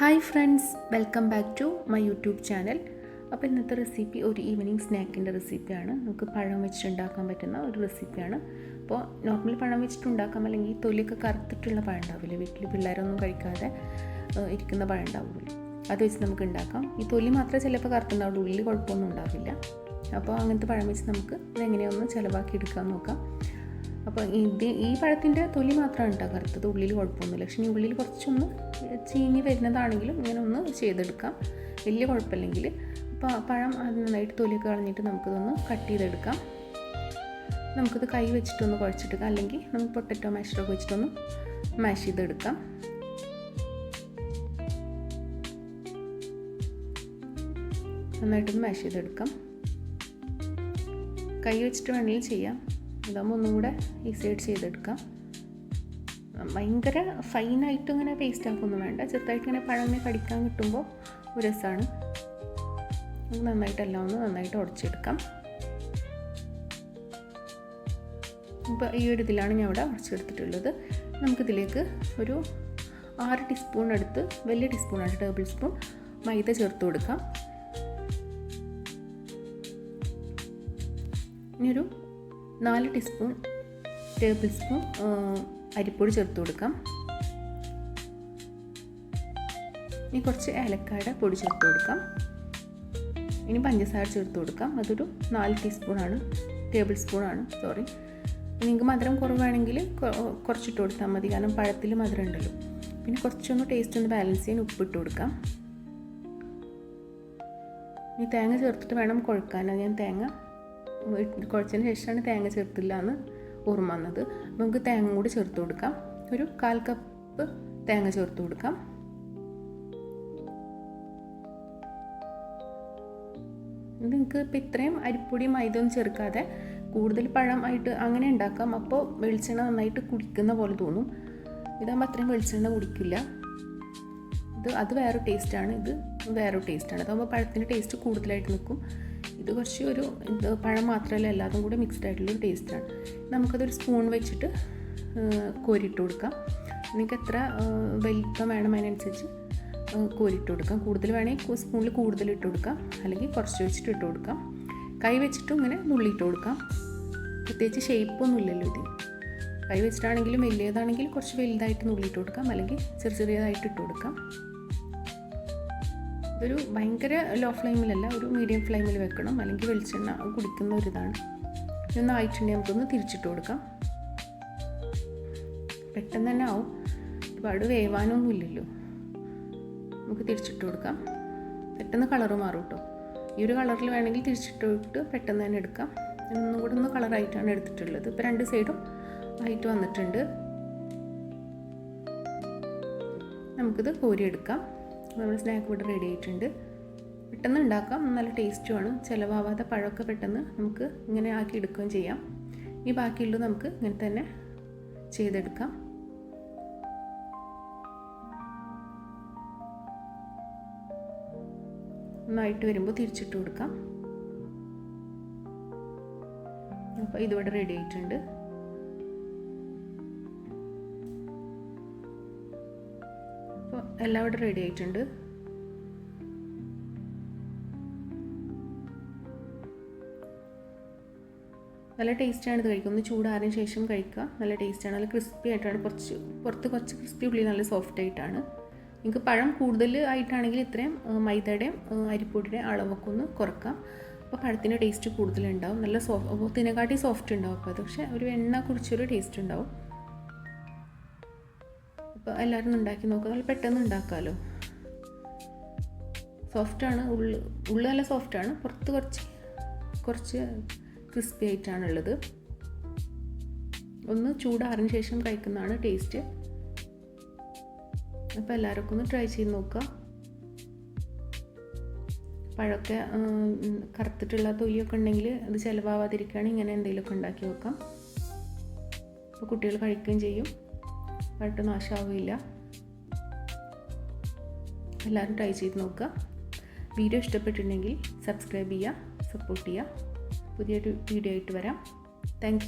Hi friends welcome back to my YouTube channel. അപ്പോൾ ഇന്നത്തെ recipe ഒരു ഈവനിങ് സ്നാക്കിന്റെ റെസിപ്പിയാണ്. നമുക്ക് പഴം വെച്ചിട്ടുണ്ടാക്കാൻ പറ്റുന്ന ഒരു റെസിപ്പിയാണ്. അപ്പോൾ നോർമൽ പഴം വെച്ചിട്ട് ഉണ്ടാക്കാം അല്ലെങ്കിൽ തൊലിയൊക്കെ കറുത്തിട്ടുള്ള പഴം ഉണ്ടാവില്ല? വീട്ടിൽ പിള്ളേരൊന്നും കഴിക്കാതെ ഇരിക്കുന്ന പഴം ഉണ്ടാവില്ലേ അത് വെച്ച് നമുക്ക് ഉണ്ടാക്കാം. ഈ തൊലി മാത്രമേ ചിലപ്പോൾ കറുത്തുണ്ടാവുള്ളൂ. ഉള്ളിൽ കുഴപ്പമൊന്നും ഉണ്ടാവില്ല. അപ്പോൾ അങ്ങനത്തെ പഴം വെച്ച് നമുക്ക് ഇതെങ്ങനെയൊന്ന് ചിലവാക്കി എടുക്കാൻ നോക്കാം. അപ്പോൾ ഇത് ഈ പഴത്തിന്റെ തൊലി മാത്രമാണ് കേട്ടോ കറുത്തത്. ഉള്ളിൽ കുഴപ്പമൊന്നുമില്ല. പക്ഷേ ഈ ഉള്ളിൽ കുറച്ചൊന്ന് ചീഞ്ഞ് വരുന്നതാണെങ്കിലും ഇങ്ങനെ ഒന്ന് ചെയ്തെടുക്കാം. വലിയ കുഴപ്പമില്ലെങ്കിൽ. അപ്പോൾ പഴം അത് നന്നായിട്ട് തൊലിയൊക്കെ കളഞ്ഞിട്ട് നമുക്കിതൊന്ന് കട്ട് ചെയ്തെടുക്കാം. നമുക്കിത് കൈ വെച്ചിട്ടൊന്ന് കുഴച്ചെടുക്കാം. അല്ലെങ്കിൽ നമുക്ക് പൊട്ടറ്റോ മാഷറൊക്കെ വെച്ചിട്ടൊന്ന് മാഷ് ചെയ്തെടുക്കാം. നന്നായിട്ടൊന്ന് മാഷ് ചെയ്തെടുക്കാം. കൈ വെച്ചിട്ട് വേണമെങ്കിൽ ചെയ്യാം. ഇതാകുമ്പോൾ ഒന്നും കൂടെ ഈസിയായിട്ട് ചെയ്തെടുക്കാം. ഭയങ്കര ഫൈനായിട്ട് ഇങ്ങനെ പേസ്റ്റ് ആക്കൊന്നും വേണ്ട. ചെറുതായിട്ട് ഇങ്ങനെ പഴമേ കടിക്കാൻ കിട്ടുമ്പോൾ ഒരു രസമാണ് നമുക്ക് നന്നായിട്ട് എല്ലാം ഒന്ന് നന്നായിട്ട് ഉടച്ചെടുക്കാം. ഇപ്പോൾ ഈ ഒരു ഇതിലാണ് ഞാൻ ഇവിടെ ഉടച്ചെടുത്തിട്ടുള്ളത്. നമുക്കിതിലേക്ക് ഒരു ആറ് ടീസ്പൂൺ എടുത്ത് വലിയ ടീസ്പൂണാണ് ടേബിൾ സ്പൂൺ മൈദ ചേർത്ത് കൊടുക്കാം. ഇനി ഒരു നാല് ടീസ്പൂൺ ടേബിൾ സ്പൂൺ അരിപ്പൊടി ചേർത്ത് കൊടുക്കാം. ഇനി കുറച്ച് ഏലക്കായുടെ പൊടി ചേർത്ത് കൊടുക്കാം. ഇനി പഞ്ചസാര ചേർത്ത് കൊടുക്കാം. അതൊരു നാല് ടീസ്പൂണാണ്. ടേബിൾ സ്പൂണാണ്. സോറി. നിങ്ങൾക്ക് മധുരം കുറവാണെങ്കിൽ കുറച്ചിട്ട് കൊടുത്താൽ മതി. കാരണം പഴത്തിൽ മധുരം ഉണ്ടല്ലോ. പിന്നെ കുറച്ചൊന്ന് ടേസ്റ്റ് ഒന്ന് ബാലൻസ് ചെയ്യാൻ ഉപ്പിട്ട് കൊടുക്കാം. ഇനി തേങ്ങ ചേർത്തിട്ട് വേണം കുഴക്കാൻ. ഞാൻ തേങ്ങ കുഴച്ചതിന് ശേഷമാണ് തേങ്ങ ചേർത്തില്ല എന്ന് ഓർമ്മ വന്നത്. നമുക്ക് തേങ്ങ കൂടി ചേർത്ത് കൊടുക്കാം. ഒരു കാൽ കപ്പ് തേങ്ങ ചേർത്ത് കൊടുക്കാം. നിങ്ങൾക്ക് ഇപ്പം ഇത്രയും മൈദ മൈദയൊന്നും ചേർക്കാതെ കൂടുതൽ പഴം ആയിട്ട് അങ്ങനെ ഉണ്ടാക്കാം. അപ്പോൾ വെളിച്ചെണ്ണ നന്നായിട്ട് കുടിക്കുന്ന പോലെ തോന്നും. ഇതാകുമ്പോൾ അത്രയും വെളിച്ചെണ്ണ കുടിക്കില്ല. ഇത് അത് വേറെ ടേസ്റ്റാണ് ഇത് വേറെ ടേസ്റ്റാണ് അതാകുമ്പോൾ പഴത്തിന്റെ ടേസ്റ്റ് കൂടുതലായിട്ട് നിൽക്കും. ഇത് കുറച്ച് ഒരു ഇത് പഴം മാത്രമല്ല എല്ലാതും കൂടി മിക്സ്ഡ് ആയിട്ടുള്ളൊരു ടേസ്റ്റാണ് നമുക്കതൊരു സ്പൂൺ വെച്ചിട്ട് കോരിയിട്ട് കൊടുക്കാം. നിങ്ങൾക്ക് എത്ര വലിപ്പം വേണം അതിനനുസരിച്ച് കോരിയിട്ട് കൊടുക്കാം. കൂടുതൽ വേണമെങ്കിൽ സ്പൂണിൽ കൂടുതൽ ഇട്ട് കൊടുക്കാം. അല്ലെങ്കിൽ കുറച്ച് വെച്ചിട്ട് ഇട്ട് കൊടുക്കാം. കൈ വെച്ചിട്ടും ഇങ്ങനെ നുള്ളിയിട്ട് കൊടുക്കാം. പ്രത്യേകിച്ച് ഷേപ്പൊന്നും ഇല്ലല്ലോ ഇതിന് കൈ വെച്ചിട്ടാണെങ്കിലും വലിയതാണെങ്കിൽ കുറച്ച് വലുതായിട്ട് നുള്ളിയിട്ട് കൊടുക്കാം. അല്ലെങ്കിൽ ചെറിയ ചെറിയതായിട്ട് ഇട്ട് കൊടുക്കാം. ഇതൊരു ഭയങ്കര ലോ ഫ്ലെയിമിലല്ല ഒരു മീഡിയം ഫ്ലെയിമിൽ വെക്കണം. അല്ലെങ്കിൽ വെളിച്ചെണ്ണ കുടിക്കുന്ന ഒരിതാണ്. ഇതൊന്ന് ആയിട്ടുണ്ടെങ്കിൽ നമുക്കൊന്ന് തിരിച്ചിട്ട് കൊടുക്കാം. പെട്ടെന്ന് തന്നെ ആവും. ഒരുപാട് വേവാനൊന്നും ഇല്ലല്ലോ. നമുക്ക് തിരിച്ചിട്ട് കൊടുക്കാം. പെട്ടെന്ന് കളറ് മാറും കേട്ടോ ഈ ഒരു കളറിൽ വേണമെങ്കിൽ തിരിച്ചിട്ട് പെട്ടെന്ന് തന്നെ എടുക്കാം. ഒന്നും കൂടെ ഒന്ന് കളറായിട്ടാണ് എടുത്തിട്ടുള്ളത്. ഇപ്പോൾ രണ്ട് സൈഡും ആയിട്ട് വന്നിട്ടുണ്ട്. നമുക്കിത് കോരിയെടുക്കാം നമ്മുടെ സ്നാക്ക് ഇവിടെ റെഡി ആയിട്ടുണ്ട്. പെട്ടെന്ന് ഉണ്ടാക്കാം. നല്ല ടേസ്റ്റുമാണ് ചിലവാവാതെ പഴമൊക്കെ പെട്ടെന്ന് നമുക്ക് ഇങ്ങനെ ആക്കി എടുക്കുകയും ചെയ്യാം. ഈ ബാക്കിയുള്ളത് നമുക്ക് ഇങ്ങനെ തന്നെ ചെയ്തെടുക്കാം. ഒന്നായിട്ട് വരുമ്പോൾ തിരിച്ചിട്ട് കൊടുക്കാം. അപ്പോൾ ഇതിവിടെ റെഡി ആയിട്ടുണ്ട്. അപ്പോൾ എല്ലാം ഇവിടെ റെഡി ആയിട്ടുണ്ട്. നല്ല ടേസ്റ്റാണ് ഇത് കഴിക്കുക. ഒന്ന് ചൂടാറിന് ശേഷം കഴിക്കുക. നല്ല ടേസ്റ്റാണ് നല്ല ക്രിസ്പി ആയിട്ടാണ്. കുറച്ച് പുറത്ത് കുറച്ച് ക്രിസ്പി ഉള്ളിൽ നല്ല സോഫ്റ്റ് ആയിട്ടാണ്. നിങ്ങൾക്ക് പഴം കൂടുതൽ ആയിട്ടാണെങ്കിൽ ഇത്രയും മൈദയുടെയും അരിപ്പൊടിയുടെയും അളവൊക്കെ ഒന്ന് കുറക്കാം. അപ്പോൾ പഴത്തിന്റെ ടേസ്റ്റ് കൂടുതലുണ്ടാവും നല്ല സോഫ്റ്റ് തിനെക്കാട്ടി സോഫ്റ്റ് ഉണ്ടാവും അപ്പോൾ അത്. പക്ഷേ ഒരു എണ്ണ കുറിച്ചൊരു ടേസ്റ്റ് ഉണ്ടാവും. എല്ലാവരും ഉണ്ടാക്കി നോക്കുക നല്ല പെട്ടെന്ന് ഉണ്ടാക്കാമല്ലോ സോഫ്റ്റാണ് ഉള്ളു ഉള്ളു നല്ല സോഫ്റ്റാണ് പുറത്ത് കുറച്ച് കുറച്ച് ക്രിസ്പി ആയിട്ടാണുള്ളത് ഒന്ന് ചൂടാറിന് ശേഷം കഴിക്കുന്നതാണ് ടേസ്റ്റ് അപ്പോൾ എല്ലാവർക്കും ഒന്ന് ട്രൈ ചെയ്ത് നോക്കുക. പഴമൊക്കെ കറുത്തിട്ടുള്ള തൊലിയൊക്കെ ഉണ്ടെങ്കിൽ അത് ചിലവാവാതിരിക്കുകയാണ് ഇങ്ങനെ എന്തെങ്കിലുമൊക്കെ ഉണ്ടാക്കി വെക്കാം അപ്പോൾ കുട്ടികൾ കഴിക്കുകയും ചെയ്യും. പഴട്ട് നാശമാവില്ല എല്ലാവരും ട്രൈ ചെയ്ത് നോക്കുക. വീഡിയോ ഇഷ്ടപ്പെട്ടിട്ടുണ്ടെങ്കിൽ സബ്സ്ക്രൈബ് ചെയ്യുക സപ്പോർട്ട് ചെയ്യുക. പുതിയൊരു വീഡിയോ ആയിട്ട് വരാം. താങ്ക്